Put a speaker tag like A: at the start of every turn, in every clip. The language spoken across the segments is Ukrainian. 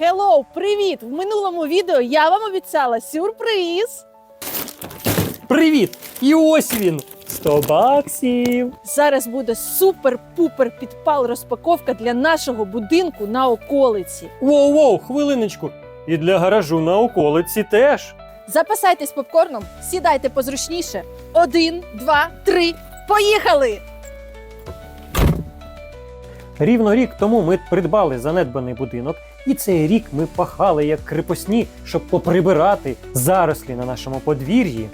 A: Hello, привіт! В минулому відео я вам обіцяла сюрприз.
B: Привіт! І ось він! 100 баксів!
A: Зараз буде супер-пупер підпал розпаковка для нашого будинку на околиці.
B: Воу-воу, хвилиночку! І для гаражу на околиці теж.
A: Запасайтесь попкорном, сідайте позручніше. Один, два, три. Поїхали!
B: Рівно рік тому ми придбали занедбаний будинок, і цей рік ми пахали як крепосні, щоб поприбирати зарослі на нашому подвір'ї.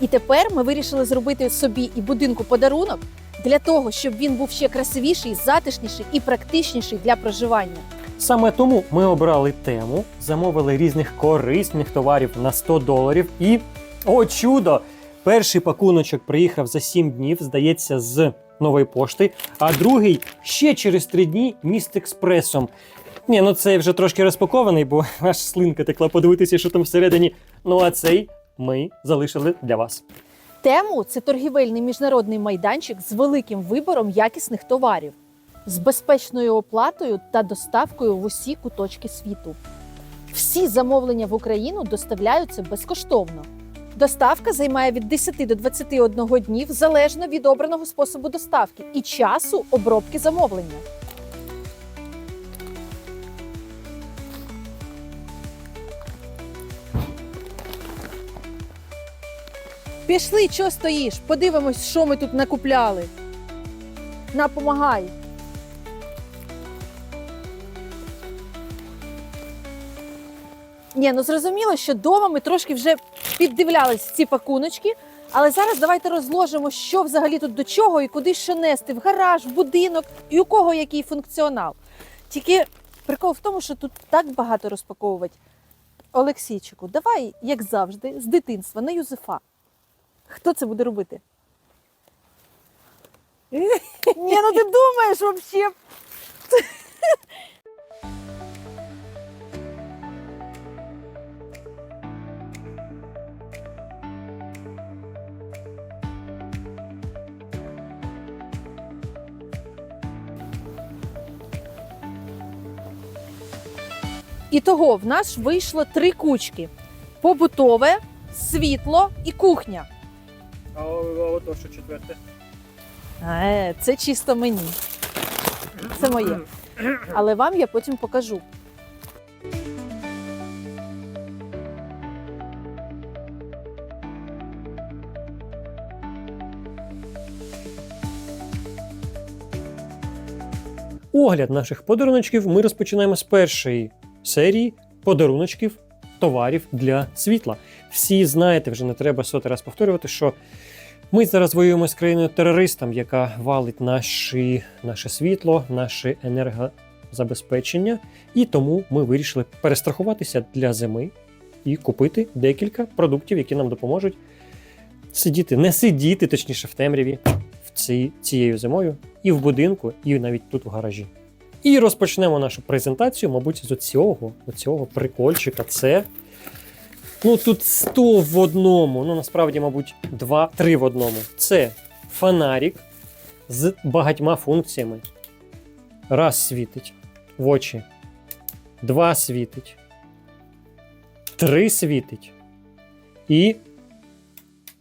A: І тепер ми вирішили зробити собі і будинку подарунок для того, щоб він був ще красивіший, затишніший і практичніший для проживання.
B: Саме тому ми обрали тему, замовили різних корисних товарів на 100 доларів і. О, чудо! Перший пакуночок приїхав за 7 днів, здається, з нової пошти, а другий ще через 3 дні міст експресом. Ні, ну цей вже трошки розпакований, бо аж слинка текла подивитися, що там всередині. Ну а цей ми залишили для вас.
A: Тему це торгівельний міжнародний майданчик з великим вибором якісних товарів, з безпечною оплатою та доставкою в усі куточки світу. Всі замовлення в Україну доставляються безкоштовно. Доставка займає від 10 до 21 днів залежно від обраного способу доставки і часу обробки замовлення. Пішли, що стоїш? Подивимось, що ми тут накупляли. На, помагай. Ні, ну зрозуміло, що вдома ми трошки вже піддивлялись ці пакуночки, але зараз давайте розложимо, що взагалі тут до чого і куди що нести в гараж, в будинок і у кого який функціонал. Тільки прикол в тому, що тут так багато розпаковувати. Олексійчику, давай, як завжди, з дитинства на Юзефа. Хто це буде робити? Ні, ну ти думаєш взагалі. Ітого в нас вийшло три кучки: побутове, світло і кухня.
B: А ото що четверте?
A: Е, це чисто мені. Це моє. Але вам я потім покажу.
B: Огляд наших подаруночків ми розпочинаємо з першої серії подаруночків товарів для світла. Всі знаєте, вже не треба сотий раз повторювати, що ми зараз воюємо з країною терористом, яка валить наші, наше світло, наше енергозабезпечення. І тому ми вирішили перестрахуватися для зими і купити декілька продуктів, які нам допоможуть сидіти, не сидіти, точніше, в темряві ці, цією зимою і в будинку, і навіть тут в гаражі. І розпочнемо нашу презентацію, мабуть, з оцього, оцього прикольчика. Це. Ну, тут 100 в одному. Ну, насправді, мабуть, 2-3 в одному. Це фонарик з багатьма функціями. Раз світить в очі. Два світить. Три світить. І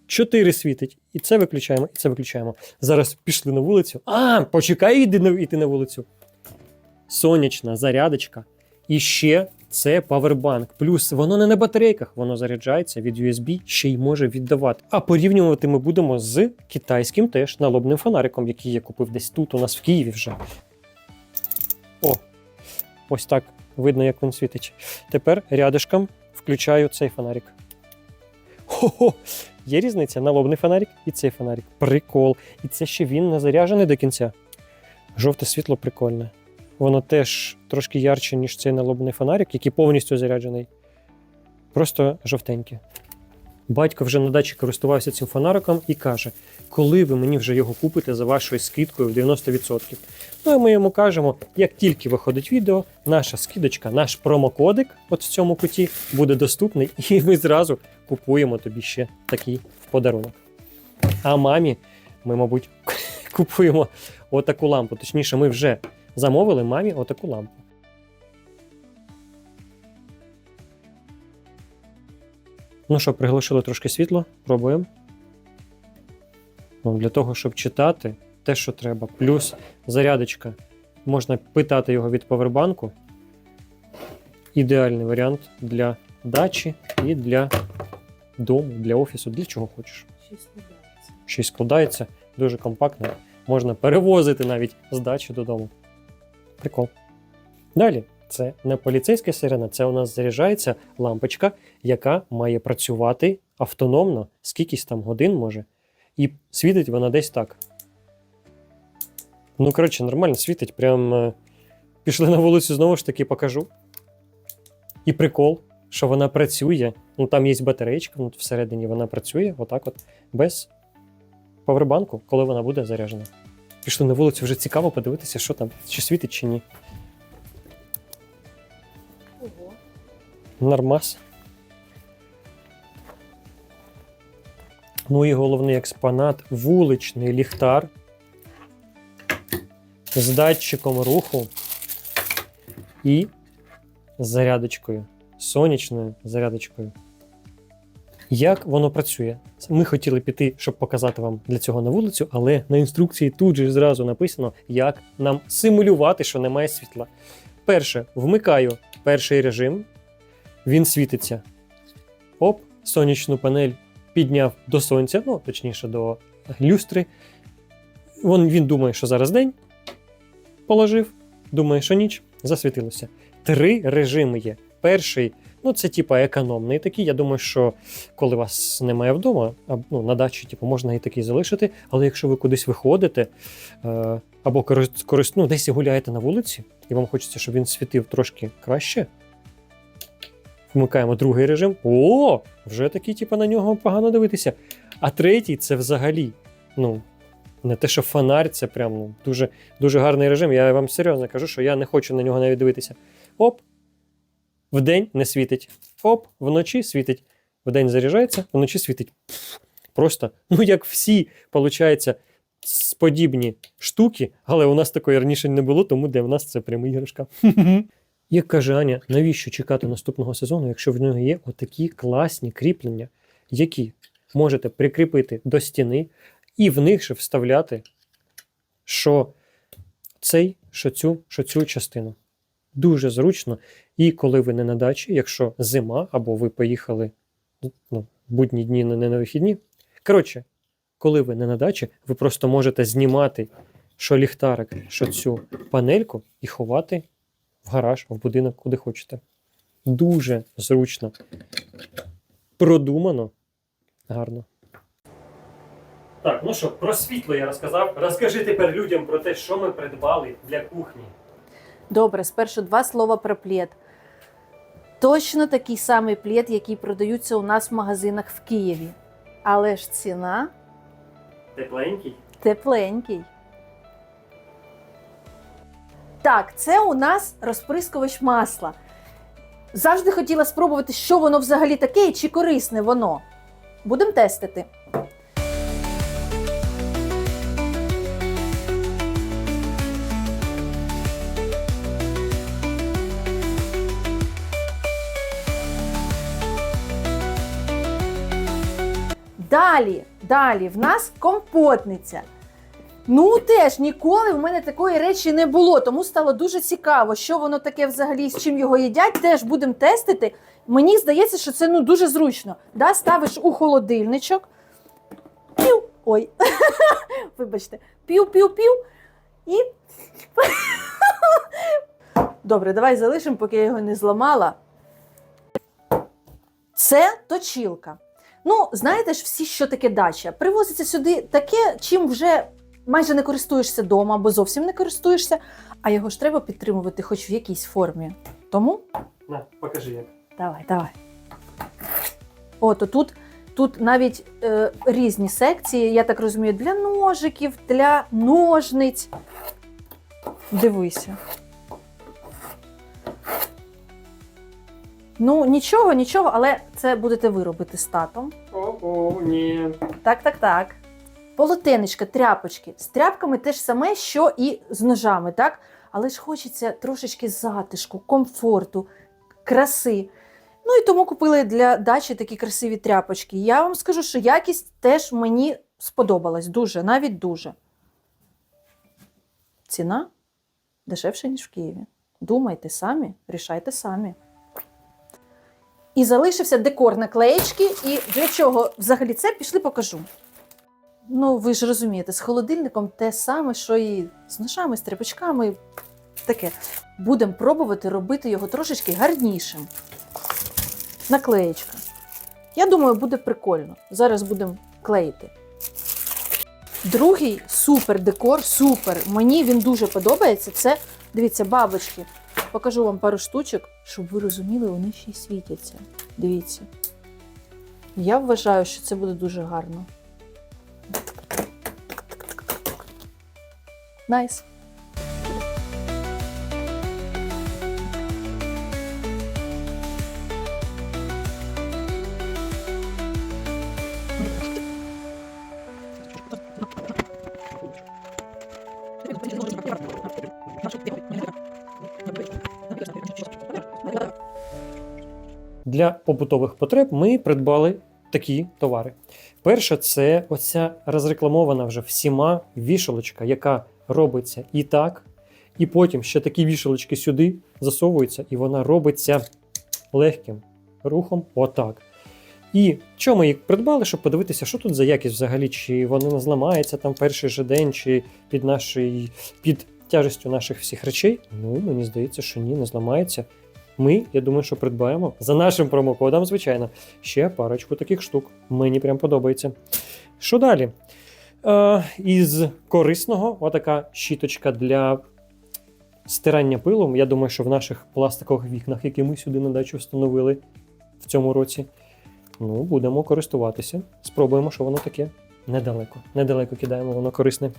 B: чотири світить. І це виключаємо, і це виключаємо. Зараз пішли на вулицю. А, почекай, йди на, йти на вулицю. Сонячна зарядочка. І ще це павербанк. Плюс воно не на батарейках, воно заряджається від USB, ще й може віддавати. А порівнювати ми будемо з китайським теж налобним фонариком, який я купив десь тут, у нас в Києві вже. О, ось так видно, як він світить. Тепер рядишком включаю цей фонарик. Хо-хо! Є різниця налобний фонарик і цей фонарик. Прикол. І це ще він не заряджений до кінця. Жовте світло прикольне. Воно теж трошки ярче, ніж цей налобний фонарик, який повністю заряджений. Просто жовтеньке. Батько вже на дачі користувався цим фонариком і каже: коли ви мені вже його купите за вашою скидкою в 90%. Ну і ми йому кажемо, як тільки виходить відео, наша скидочка, наш промокодик от в цьому куті буде доступний, і ми зразу купуємо тобі ще такий в подарунок. А мамі ми, мабуть, купуємо отаку лампу. Точніше, ми вже замовили мамі отаку лампу. Ну що, приглушили трошки світло, пробуємо. Ну, для того, щоб читати те, що треба. Плюс зарядочка. Можна питати його від повербанку. Ідеальний варіант для дачі і для дому, для офісу, для чого хочеш. Щось складається. Щось складається, дуже компактно. Можна перевозити навіть з дачі додому. Прикол. Далі, це не поліцейська сирена, це у нас заряджається лампочка, яка має працювати автономно, скількись там годин може. І світить вона десь так. Ну, коротше, нормально світить. Прям е, пішли на вулицю, знову ж таки покажу. І прикол, що вона працює. Ну, там є батареєчка, ну, всередині вона працює, отак от, без павербанку, коли вона буде заряджена. Пішли на вулицю, вже цікаво подивитися, що там, чи світить, чи ні.
A: Ого.
B: Нормас. Ну і головний експонат вуличний ліхтар з датчиком руху і зарядочкою, сонячною зарядочкою. Як воно працює? Ми хотіли піти, щоб показати вам для цього на вулицю, але на інструкції тут же зразу написано, як нам симулювати, що немає світла. Перше, вмикаю перший режим, він світиться. Оп, сонячну панель підняв до сонця, ну точніше до люстри. Вон, він думає, що зараз день. Положив, думає, що ніч, засвітилося. Три режими є. Перший, ну це типа економний такий. Я думаю, що коли вас немає вдома, а, ну, на дачі, типу, можна і такий залишити. Але якщо ви кудись виходите е, або корист, ну, десь гуляєте на вулиці, і вам хочеться, щоб він світив трошки краще, Вмикаємо другий режим. О, вже такий, типу, на нього погано дивитися. А третій це взагалі, ну, не те, що фонарь, це прям ну, дуже, дуже гарний режим. Я вам серйозно кажу, що я не хочу на нього навіть дивитися. Оп, вдень не світить. Оп, вночі світить. Вдень заряджається, вночі світить. Просто, ну як всі, виходить, подібні штуки, але у нас такої раніше не було, тому для нас це пряма іграшка. Як каже Аня, навіщо чекати наступного сезону, якщо в нього є отакі класні кріплення, які можете прикріпити до стіни, і в них же вставляти, що цей, що цю, що цю частину. Дуже зручно. І коли ви не на дачі, якщо зима, або ви поїхали ну, будні дні, не на вихідні. Коротше, коли ви не на дачі, ви просто можете знімати що ліхтарик, що цю панельку і ховати в гараж, в будинок, куди хочете. Дуже зручно. Продумано. Гарно. Так, ну що, про світло я розказав. Розкажи тепер людям про те, що ми придбали для кухні.
A: Добре, спершу два слова про плід. Точно такий самий плід, який продаються у нас в магазинах в Києві. Але ж ціна
B: Тепленький.
A: тепленький. Так, це у нас розприскувач масла. Завжди хотіла спробувати, що воно взагалі таке і чи корисне воно. Будемо тестити. Далі, далі, в нас компотниця. Ну, теж ніколи в мене такої речі не було, тому стало дуже цікаво, що воно таке взагалі, з чим його їдять. Теж будемо тестити. Мені здається, що це ну дуже зручно. Да? Ставиш у холодильничок. Пів. Ой, вибачте, пів-пів-пів. І. Добре, давай залишимо, поки я його не зламала. Це точілка. Ну, знаєте ж всі, що таке дача. Привозиться сюди таке, чим вже майже не користуєшся вдома або зовсім не користуєшся, а його ж треба підтримувати хоч в якійсь формі. Тому
B: На, покажи як.
A: давай, давай. От тут, тут навіть е, різні секції, я так розумію, для ножиків, для ножниць. Дивися. Ну, нічого, нічого, але це будете ви робити з татом.
B: О-о, ні.
A: Так, так, так. Полотенечка, тряпочки. З тряпками те ж саме, що і з ножами, так? Але ж хочеться трошечки затишку, комфорту, краси. Ну і тому купили для дачі такі красиві тряпочки. Я вам скажу, що якість теж мені сподобалась дуже, навіть дуже. Ціна дешевше, ніж в Києві. Думайте самі, рішайте самі. І залишився декор наклеєчки. І для чого взагалі це пішли покажу. Ну, ви ж розумієте, з холодильником те саме, що і з ножами, з тряпочками. Таке. Будемо пробувати робити його трошечки гарнішим. Наклеєчка. Я думаю, буде прикольно. Зараз будемо клеїти. Другий супер декор, супер. Мені він дуже подобається. Це, дивіться, бабочки. Покажу вам пару штучок, щоб ви розуміли, вони ще й світяться. Дивіться. Я вважаю, що це буде дуже гарно. Найс.
B: Для побутових потреб ми придбали такі товари. Перше, це оця розрекламована вже всіма вішалочка, яка робиться і так, і потім ще такі вішалочки сюди засовуються, і вона робиться легким рухом отак. І чому ми їх придбали, щоб подивитися, що тут за якість взагалі, чи вони не зламаються там перший же день, чи під нашої, під тяжестю наших всіх речей. Ну, мені здається, що ні, не зламається. Ми, я думаю, що придбаємо за нашим промокодом, звичайно, ще парочку таких штук. Мені прям подобається. Що далі? Е, із корисного, отака щіточка для стирання пилом. Я думаю, що в наших пластикових вікнах, які ми сюди на дачу встановили в цьому році, ну, будемо користуватися. Спробуємо, що воно таке. Недалеко. Недалеко кидаємо, воно корисне.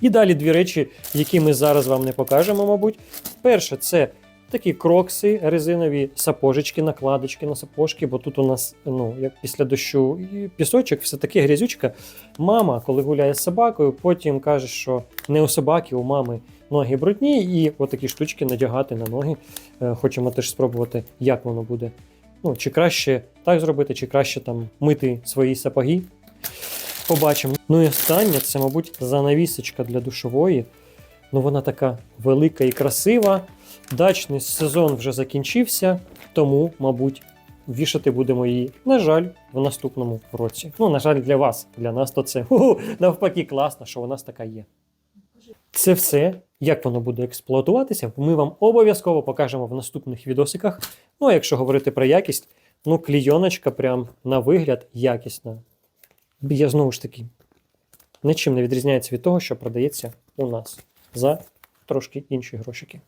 B: І далі дві речі, які ми зараз вам не покажемо, мабуть. Перше, це такі крокси, резинові сапожечки, накладочки на сапожки, бо тут у нас, ну, як після дощу і пісочок, все таке грязючка. Мама, коли гуляє з собакою, потім каже, що не у собаки, у мами ноги брудні, і отакі штучки надягати на ноги. Е, Хочемо теж спробувати, як воно буде. Ну, чи краще так зробити, чи краще там мити свої сапоги. Побачимо. Ну і останнє, це, мабуть, занавісочка для душової. Ну, вона така велика і красива. Дачний сезон вже закінчився, тому, мабуть, вішати будемо її, на жаль, в наступному році. Ну, на жаль, для вас, для нас то це ху-ху, навпаки класно, що у нас така є. Це все, як воно буде експлуатуватися, ми вам обов'язково покажемо в наступних відосиках. Ну, а якщо говорити про якість, ну, клійоночка прям на вигляд якісна. Я знову ж таки нічим не відрізняється від того, що продається у нас за трошки інші грошики.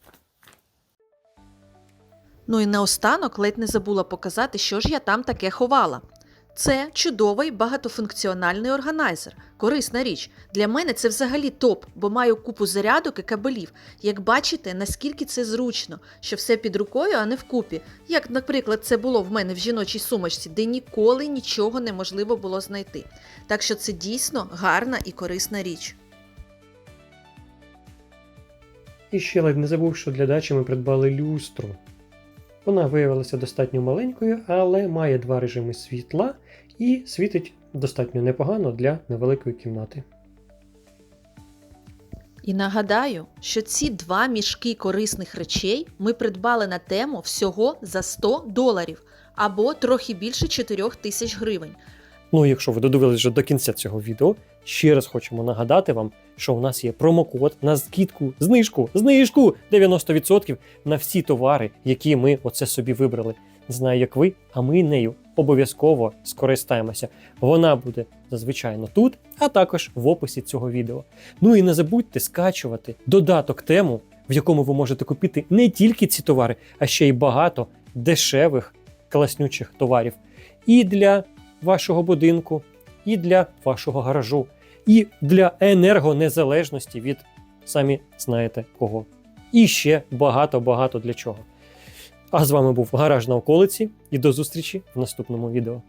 C: Ну і наостанок ледь не забула показати, що ж я там таке ховала. Це чудовий багатофункціональний органайзер, корисна річ. Для мене це взагалі топ, бо маю купу зарядок і кабелів. Як бачите, наскільки це зручно, що все під рукою, а не вкупі. Як, наприклад, це було в мене в жіночій сумочці, де ніколи нічого неможливо було знайти. Так що це дійсно гарна і корисна річ.
B: І ще ледь не забув, що для дачі ми придбали люстру. Вона виявилася достатньо маленькою, але має два режими світла і світить достатньо непогано для невеликої кімнати.
C: І нагадаю, що ці два мішки корисних речей ми придбали на тему всього за 100 доларів або трохи більше 4 тисяч гривень.
B: Ну, і якщо ви додивились вже до кінця цього відео, ще раз хочемо нагадати вам, що у нас є промокод на скидку, знижку, знижку 90% на всі товари, які ми оце собі вибрали. Знаю, як ви, а ми нею обов'язково скористаємося. Вона буде зазвичай тут, а також в описі цього відео. Ну і не забудьте скачувати додаток тему, в якому ви можете купити не тільки ці товари, а ще й багато дешевих класнючих товарів. І для вашого будинку, і для вашого гаражу, і для енергонезалежності від самі знаєте кого. І ще багато-багато для чого. А з вами був гараж на околиці, і до зустрічі в наступному відео.